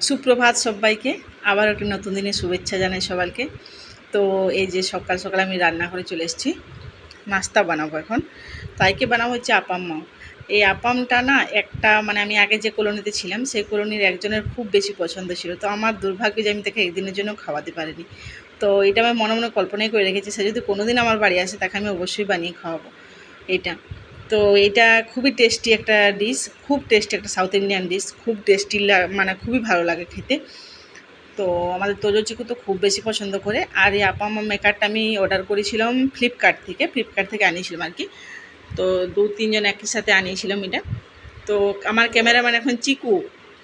সুপ্রভাত সবাইকে। আবার একটি নতুন দিনের শুভেচ্ছা জানাই সবাইকে। তো এই যে সকাল সকাল আমি রান্না করে চলে এসেছি, নাস্তা বানাবো এখন। তাইকে বানাবো হচ্ছে আপাম্মা এই আপামটা না একটা মানে আমি আগে যে কলোনিতে ছিলাম, সেই কলোনির একজনের খুব বেশি পছন্দ ছিল। তো আমার দুর্ভাগ্য যে আমি তাকে একদিনের জন্য খাওয়াতে পারিনি। তো এটা আমি মনে মনে কল্পনাই করে রেখেছি, সে যদি কোনোদিন আমার বাড়ি আসে, তাকে আমি অবশ্যই বানিয়ে খাওয়াবো। এটা তো এটা খুবই টেস্টি একটা ডিশ খুব টেস্টি একটা সাউথ ইন্ডিয়ান ডিশ খুব টেস্টি মানে খুবই ভালো লাগে খেতে। তো আমাদের তোজো চিকু তো খুব বেশি পছন্দ করে। আর এই আপামা মেকারটা আমি অর্ডার করেছিলাম ফ্লিপকার্ট থেকে ফ্লিপকার্ট থেকে আনিয়েছিলাম আর কি। তো দু তিনজন একই সাথে আনিয়েছিলাম এটা। তো আমার ক্যামেরাম্যান এখন চিকু,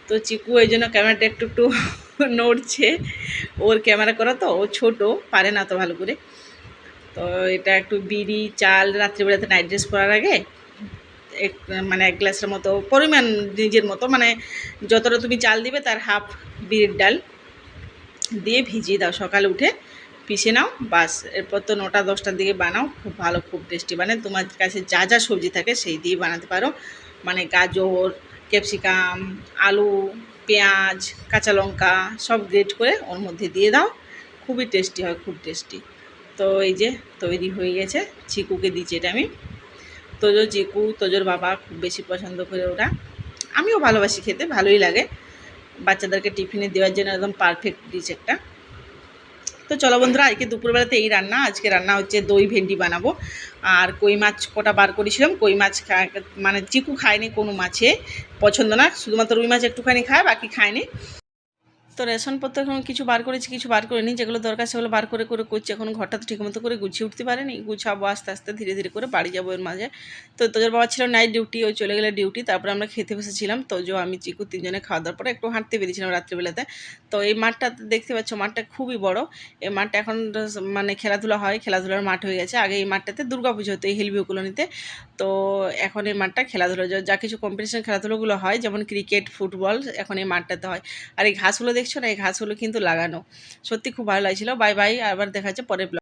তো চিকু এই জন্য ক্যামেরাটা একটু একটু নড়ছে। ওর ক্যামেরা করা তো, ও ছোটো, পারে না তো ভালো করে। তো এটা একটু বিড়ি, চাল রাত্রিবেলাতে নাইট ড্রেস পরার আগে এক মানে এক গ্লাসের মতো, পরিমাণ নিজের মতো মানে যতটা তুমি চাল দিবে তার হাফ বিড়ির ডাল দিয়ে ভিজিয়ে দাও। সকালে উঠে পিষে নাও, বাস। এরপর তো নটা, দশটার দিকে বানাও, খুব ভালো, খুব টেস্টি মানে তোমার কাছে যা যা সবজি থাকে সেই দিয়ে বানাতে পারো। মানে গাজর ক্যাপসিকাম আলু, পেঁয়াজ, কাঁচা লঙ্কা সব গ্রেট করে ওর মধ্যে দিয়ে দাও। খুবই টেস্টি হয়, খুব টেস্টি তো এই যে তৈরি হয়ে গেছে চিকুকে দিচ্ছি এটা আমি। তোজো চিকু, তোজোর বাবা খুব বেশি পছন্দ করে ওরা। আমিও ভালোবাসি খেতে, ভালোই লাগে। বাচ্চাদেরকে টিফিনে দেওয়ার জন্য একদম পারফেক্ট ডিশ একটা। তো চলো বন্ধুরা, আজকে দুপুরবেলাতে এই রান্না। আজকে রান্না হচ্ছে দই ভেন্ডি বানাবো। আর কই মাছ কটা বার করেছিলাম, কই মাছ মানে চিকু খায়নি, কোনো মাছে পছন্দ না। শুধুমাত্র রুই মাছ একটুখানি খায়, বাকি খায়নি। তো রেশনপত্র এখন কিছু বার করেছি, কিছু বার করিনি। যেগুলো দরকার সেগুলো বার করে করে করছি। এখন ঘরটা তো ঠিকমতো করে গুছিয়ে উঠতে পারেনি। গুছাবো আস্তে আস্তে, ধীরে ধীরে করে বাড়ি যাব এর মাঝে। তো তোদের বাবা ছিল নাইট ডিউটি ওই চলে গেলে ডিউটি তারপরে আমরা খেতে বসেছিলাম। তো যে আমি, চিকু তিনজনে খাওয়া দাওয়ার পরে একটু হাঁটতে বেরিয়েছিলাম রাত্রিবেলাতে। তো এই মাঠটা দেখতে পাচ্ছ, মাঠটা খুবই বড়। এই মাঠটা এখন মানে খেলাধুলা হয়, খেলাধুলার মাঠ হয়ে গেছে। আগে এই মাঠটাতে দুর্গা পুজো হতো, এই হিলভিউ কলোনিতে। তো এখন এই মাঠটা খেলাধুলা, যা কিছু কম্পিটিশন খেলাধুলোগুলো হয়, যেমন ক্রিকেট ফুটবল এখন এই মাঠটাতে হয়। আর এই ঘাসগুলো দেখছ না, এই ঘাসগুলো কিন্তু লাগানো। সত্যি খুব ভালো লাগছিল। বাই বাই, আবার দেখা যাচ্ছে পরের